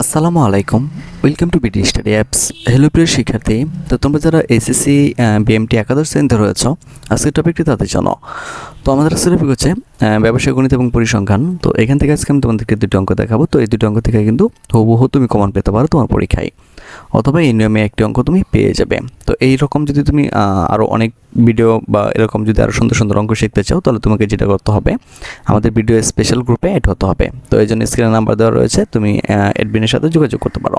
আসসালামু আলাইকুম। Welcome to BD study apps hello প্রিয় শিক্ষার্থী, তো তোমরা যারা এসএসসি বিএমটি একাদশ শ্রেণীতে রয়েছ, আজকের টপিকটি তাদের জন্য। তো আমাদের আজকের টপিক হচ্ছে ব্যবসায় গণিত এবং পরিসংখ্যান। তো এখান থেকে আজকে আমি তোমাদেরকে দুটি অঙ্ক দেখাবো। তো এই দুটি অঙ্ক থেকে কিন্তু হুবহু তুমি কমন পেতে পারো তোমার পরীক্ষায়। অথবা এই নিয়মে একটি অঙ্ক তুমি পেয়ে যাবে। তো এই রকম যদি তুমি আরও অনেক ভিডিও বা এরকম যদি আরও সুন্দর সুন্দর অঙ্ক শিখতে চাও, তাহলে তোমাকে যেটা করতে হবে, আমাদের ভিডিও স্পেশাল গ্রুপে অ্যাড হতে হবে। তো এই জন্য স্ক্রিনে নাম্বার দেওয়া রয়েছে, তুমি অ্যাডমিনের সাথে যোগাযোগ করতে পারো।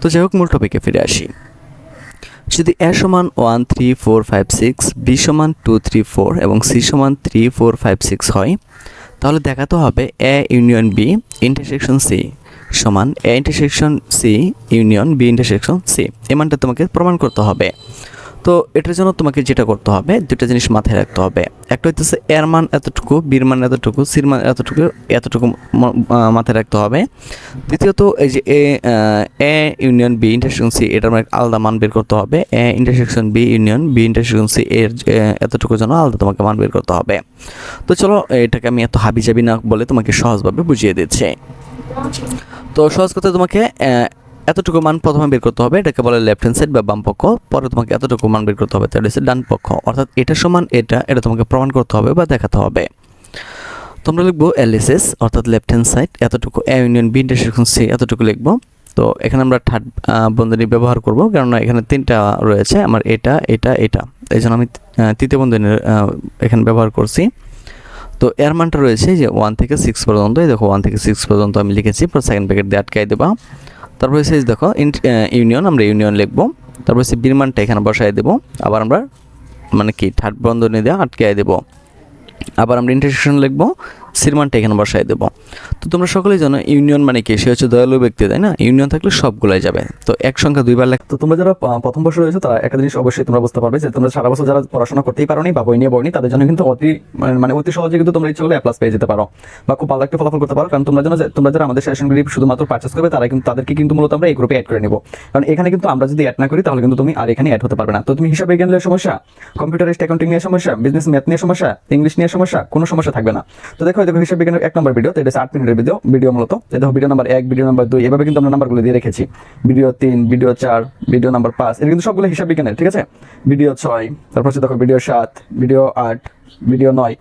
তো যাই হোক, মূল টপিকে ফিরে আসি। যদি এ সমান one three four five six B সমান টু থ্রি ফোর এবং সি সমান থ্রি ফোর ফাইভ সিক্স হয়, তাহলে দেখাতে হবে A union B intersection C সমান A intersection C union B intersection C এই মানটা তোমাকে প্রমাণ করতে হবে। তো এটার জন্য তোমাকে যেটা করতে হবে দুটো জিনিস মাথায় রাখতে হবে। একটা হইতেছে এর মান এতটুকু, বির মান এতটুকু, সির মান এতটুকু এতটুকু মাথায় রাখতে হবে। দ্বিতীয়ত এই যে A A union B intersection C এটার মানে আলাদা মান বের করতে হবে। A intersection B union B intersection C এর এতটুকু জন্য আলাদা তোমাকে মান বের করতে হবে। তো চলো এটাকে আমি এত হাবি জাবি না বলে তোমাকে সহজভাবে বুঝিয়ে দিচ্ছি। তো সহজ কথা তোমাকে এতটুকু মান প্রথমে বের করতে হবে, এটাকে বলে লেফট হ্যান্ড সাইড বা বাম পক্ষ। পরে তোমাকে এতটুকু মান বের করতে হবে, তাহলে হচ্ছে ডান পক্ষ। অর্থাৎ এটা সমান এটা এটা তোমাকে প্রমাণ করতে হবে বা দেখাতে হবে। তোমরা লিখব এলএসএস অর্থাৎ লেফট হ্যান্ড সাইড এতটুকু A union B intersection C এতটুকু লিখব। তো এখানে আমরা থার্ড বন্ধনী ব্যবহার করব, কেননা এখানে তিনটা রয়েছে, আমার এটা এটা এটা। এই জন্য আমি তৃতীয় বন্ধনী এখানে ব্যবহার করছি। তো এর মানটা রয়েছে যে ওয়ান থেকে সিক্স পর্যন্ত, এই দেখো ওয়ান থেকে সিক্স পর্যন্ত আমি লিখেছি, পর সেকেন্ড প্যাকেট দিয়ে আটকাই দেবা। তারপর হচ্ছে দেখো ইউনিয়ন আমরা ইউনিয়ন লিখব। তারপর হচ্ছে বীর এখানে বসাই দেবো। আবার আমরা মানে কি থার্ড বন্ধনী দিয়ে আটকাই দেবো। আবার আমরা ইন্টারসেকশন লিখব। সিরমানটা এখানে বসাই দেবো। তো তোমরা সকলেই জানো, ইউনিয়ন মানে কি? সে হচ্ছে দয়ালু ব্যক্তি, তাই না? ইউনিয়ন থাকলে সবগুলাই যাবে। তো এক সংখ্যা দুইবার লেখ তো তোমরা যারা প্রথম বর্ষ রয়েছে, তারা একটা জিনিস অবশ্যই তোমরা বুঝতে পারবে যে, তোমরা সারা বছর যারা পড়াশোনা করতেই পারোনি বা বই নিয়ে বইনি তাদের জন্য কিন্তু অতি, মানে- মানে অতি সহজে কিন্তু তোমরা ইচ্ছে করলে প্লাস পেয়ে যেতে পারো। বা খুব ভালো একটা ফলাফল করতে পারো। কারণ তোমরা জানো যে, তোমরা যারা আমাদের সেশনগুলি শুধুমাত্র পারচেস করবে তারা কিন্তু, তাদেরকে কিন্তু মূলত আমরা এই গ্রুপে অ্যাড করে নেব। কারণ এখানে কিন্তু আমরা যদি অ্যাড না করি, তাহলে কিন্তু তুমি আর এখানে অ্যাড হতে পারবে না। তো তুমি হিসাবে বিজ্ঞান নিয়ে সমস্যা কম্পিউটারিস্ট অ্যাকাউন্টিং নিয়ে সমস্যা বিজনেস ম্যাথ নিয়ে সমস্যা ইংলিশ নিয়ে সমস্যা, কোনো সমস্যা থাকবে না। তো দেখো দেখো হিসাব বিজ্ঞানের এক নম্বর ভিডিও তো এটা আট মিনিটের ভিডিও ভিডিও মূলত। দেখো ভিডিও নাম্বার এক ভিডিও নাম্বার দুই, এভাবে কিন্তু আমরা নাম্বারগুলো দিয়ে রেখেছি। ভিডিও তিন ভিডিও চার ভিডিও নাম্বার পাঁচ, এটা কিন্তু সবগুলো হিসাব বিজ্ঞানের, ঠিক আছে? ভিডিও ছয়, তারপর দেখো ভিডিও সাত ভিডিও আট ভিডিও নয়।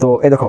তো এই দেখো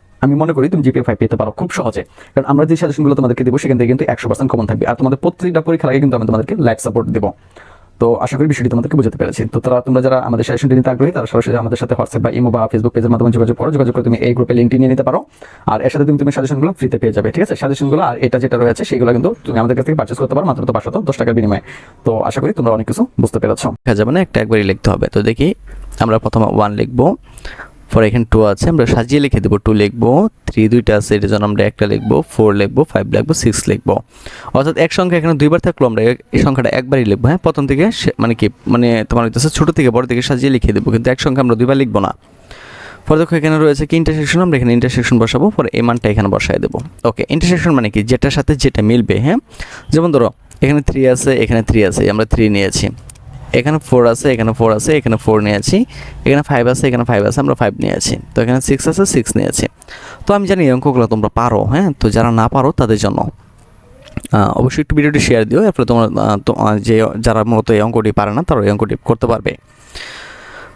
আমি মনে করি তুমি জিপিএ ফাইভ পেতে পারো খুব সহজে। কারণ আমরা যে সাজেশনগুলো তোমাদেরকে দেবো, সেখান থেকে কিন্তু একশো পার্সেন্ট কমন থাকবে। আর তোমাদের প্রত্যেকটা পরীক্ষার আগে কিন্তু আমি তোমাদেরকে লাইভ সাপোর্ট দেবো। তো আশা করি বিষয়টি তোমাদেরকে বুঝতে পেরেছি। তো তারা, তোমরা যারা আমাদের সাজেশনটি নিতে আগ্রহী, তারা সরাসরি আমাদের সাথে হোয়াটসঅ্যাপ বা ইমো বা ফেসবুক পেজের মাধ্যমে যোগাযোগ করো। যোগাযোগ করে তুমি এই গ্রুপে লিঙ্কটি নিয়ে নিতে পারো। আর এর সাথে তুমি তুমি সাজেশনগুলো ফ্রিতে পেয়ে যাবে, ঠিক আছে? সাজেশনগুলো আর এটা যেটা রয়েছে, সেগুলো কিন্তু তুমি আমাদের কাছ থেকে পারচেস করতে পারো মাত্র তো পাঁচশত দশ টাকার বিনিময়ে। তো আশা করি তোমরা অনেক কিছু বুঝতে পেরেছ। যাবে না, একটা একবারই লিখতে হবে। তো দেখি, আমরা প্রথমে ওয়ান লিখব। পরে এখানে টু আছে, আমরা সাজিয়ে লিখে দেবো টু লিখব থ্রি দুইটা আছে, এটার জন্য আমরা একটা লিখব ফোর লিখব ফাইভ লিখব সিক্স লিখব। অর্থাৎ এক সংখ্যা এখানে দুইবার থাকল, আমরা এই সংখ্যাটা একবারই লিখব হ্যাঁ? প্রথম থেকে মানে কি মানে তোমার হইতেছে ছোটো থেকে, বড় থেকে সাজিয়ে লিখে দেবো, কিন্তু এক সংখ্যা আমরা দুইবার লিখব না। পরে দেখো এখানে রয়েছে কি ইন্টারসেকশন আমরা এখানে ইন্টারসেকশন বসাবো, পরে এই মানটা এখানে বসাই দেবো। ওকে ইন্টারসেকশন মানে কি? যেটার সাথে যেটা মিলবে হ্যাঁ? যেমন ধরো, এখানে থ্রি আছে, এখানে থ্রি আছে, আমরা থ্রি নিয়েছি। এখানে ফোর আছে, এখানে ফোর আছে, এখানে ফোর নিয়েছি এখানে ফাইভ আছে, এখানে ফাইভ আছে, আমরা ফাইভ নিয়েছি তো এখানে সিক্স আছে সিক্স নিয়েছি তো আমি জানি এই অঙ্কগুলো তোমরা পারো হ্যাঁ? তো যারা না পারো, তাদের জন্য। অবশ্যই একটু ভিডিওটি শেয়ার দিও, এরপরে তোমরা যে যারা মূলত এই অঙ্কটি পারে না তারা এই অঙ্কটি করতে পারবে।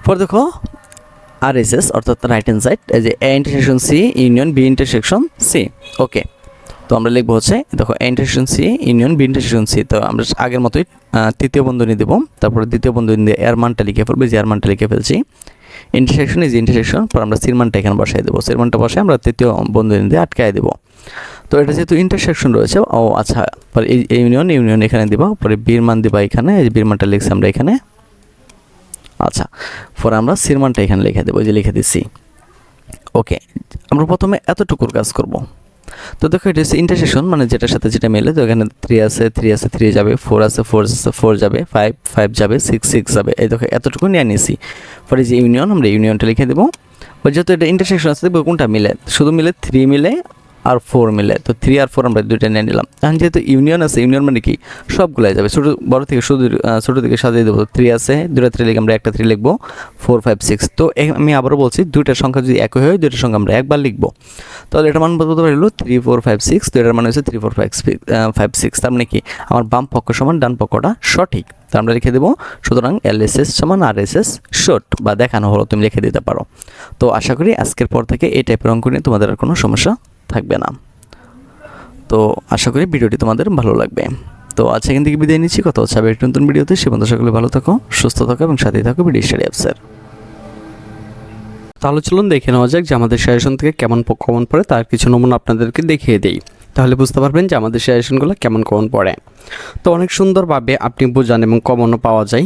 পরে দেখো আর এস এস অর্থাৎ রাইট হ্যান্ড সাইড এই যে A intersection C union B intersection C okay তো আমরা লিখব হচ্ছে, দেখো intersection C union B intersection C তো আমরা আগের মতোই তৃতীয় বন্ধনী দেবো, তারপরে দ্বিতীয় বন্ধনী দিয়ে এর মানটা লিখে ফেলব যে এর মানটা লিখে ফেলছি। ইন্টারসেকশন ইজ ইন্টারসেকশন পর আমরা সির মানটা এখানে বসাই দেবো সির মানটা বসে আমরা তৃতীয় বন্ধনী দিয়ে আটকায় দেবো। তো এটা যেহেতু ইন্টারসেকশন রয়েছে, ও আচ্ছা পরে এই ইউনিয়ন ইউনিয়ন এখানে দিবা, পরে বীর মান দিবা এখানে, এই যে বীর মানটা লিখছি আমরা এখানে। আচ্ছা পরে আমরা সির মানটা এখানে লিখে দেবো যে লিখে দিচ্ছি। ওকে আমরা প্রথমে এতটুকুর কাজ করব। তো দেখো, এটা হচ্ছে ইন্টারসেশন মানে যেটার সাথে যেটা মেলে, তো এখানে থ্রি আছে থ্রি আছে থ্রি যাবে ফোর আছে ফোর আছে ফোর যাবে ফাইভ ফাইভ যাবে সিক্স সিক্স যাবে। এই দেখো, এতটুকু নিয়ে নিয়েছি ফর ইউনিয়ন আমরা ইউনিয়নটা লিখে দেবো। যেহেতু এটা ইন্টারসেকশন আছে, দেখব কোনটা মিলে। শুধু মিলে থ্রি মিলে আর ফোর মিলে। তো থ্রি আর ফোর আমরা দুইটা নিয়ে নিলাম। এখন যেহেতু ইউনিয়ন আছে ইউনিয়ন মানে কি? সবগুলাই যাবে। ছোটো, বড় থেকে শুধু ছোটো থেকে সাজিয়ে দেবো। থ্রি আছে দুটা থ্রি লিখে আমরা একটা থ্রি লিখব। ফোর ফাইভ সিক্স তো আমি আবারও বলছি দুইটার সংখ্যা যদি একই হয়, দুইটার সংখ্যা আমরা একবার লিখব। তাহলে এটার মান বলতে পারল থ্রি ফোর ফাইভ সিক্স তো এটার মানে হচ্ছে three four five five six তার মানে কি? আমার বাম পক্ষ সমান ডান পক্ষটা সঠিক। তো আমরা লিখে দেবো, সুতরাং এল এস এস সমান আর এস এস শর্ট বা দেখানো হলো, তুমি লিখে দিতে পারো। তো আশা করি আজকের পর থেকে এই টাইপের অঙ্ক নিয়ে তোমাদের আর কোনো সমস্যা থাকবে না। তো আশা করি ভিডিওটি তোমাদের ভালো লাগবে। তো আজ এখান থেকে বিদায় নিচ্ছি। কথা হচ্ছে একটি নতুন ভিডিওতে। সে বন্ধু সকলে ভালো থাকো, সুস্থ থাকো এবং সাথেই থাকো ভিডিও স্টাডি অ্যাপসের তাহলে চলুন দেখে নেওয়া যাক যে আমাদের সাজেশন থেকে কেমন কমন পড়ে, তার কিছু নমুনা আপনাদেরকে দেখিয়ে দিই। তাহলে বুঝতে পারবেন যে আমাদের সাজেশনগুলো কেমন কমন পড়ে। তো অনেক সুন্দরভাবে আপনি বোঝান এবং কমনও পাওয়া যায়।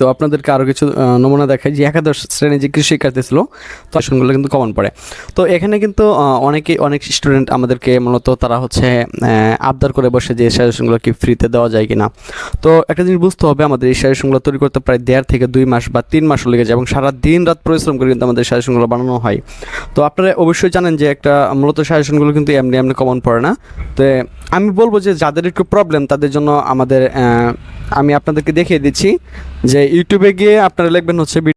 তো আপনাদেরকে আরও কিছু নমুনা দেখাই যে একাদশ শ্রেণি যে কৃষি শিক্ষার্থী ছিল, তো আসনগুলো কিন্তু কমন পড়ে। তো এখানে কিন্তু অনেকে, অনেক স্টুডেন্ট আমাদেরকে মূলত তারা হচ্ছে আবদার করে বসে যে সাজেশনগুলো কি ফ্রিতে দেওয়া যায় কিনা। তো একটা জিনিস বুঝতে হবে, আমাদের এই সাজেশনগুলো তৈরি করতে প্রায় দেড় থেকে দুই মাস বা তিন মাসও লেগে যায় এবং সারা দিন রাত পরিশ্রম করে কিন্তু আমাদের সাজেশনগুলো বানানো হয়। তো আপনারা অবশ্যই জানেন যে একটা মূলত সাজেশনগুলো কিন্তু এমনি এমনি কমন পড়ে না। তো আমি বলব যে যাদের একটু প্রবলেম তাদের জন্য আমাদের আমি আপনাদেরকে দেখিয়ে দিচ্ছি যে ইউটিউবে গিয়ে আপনারা লিখবেন হচ্ছে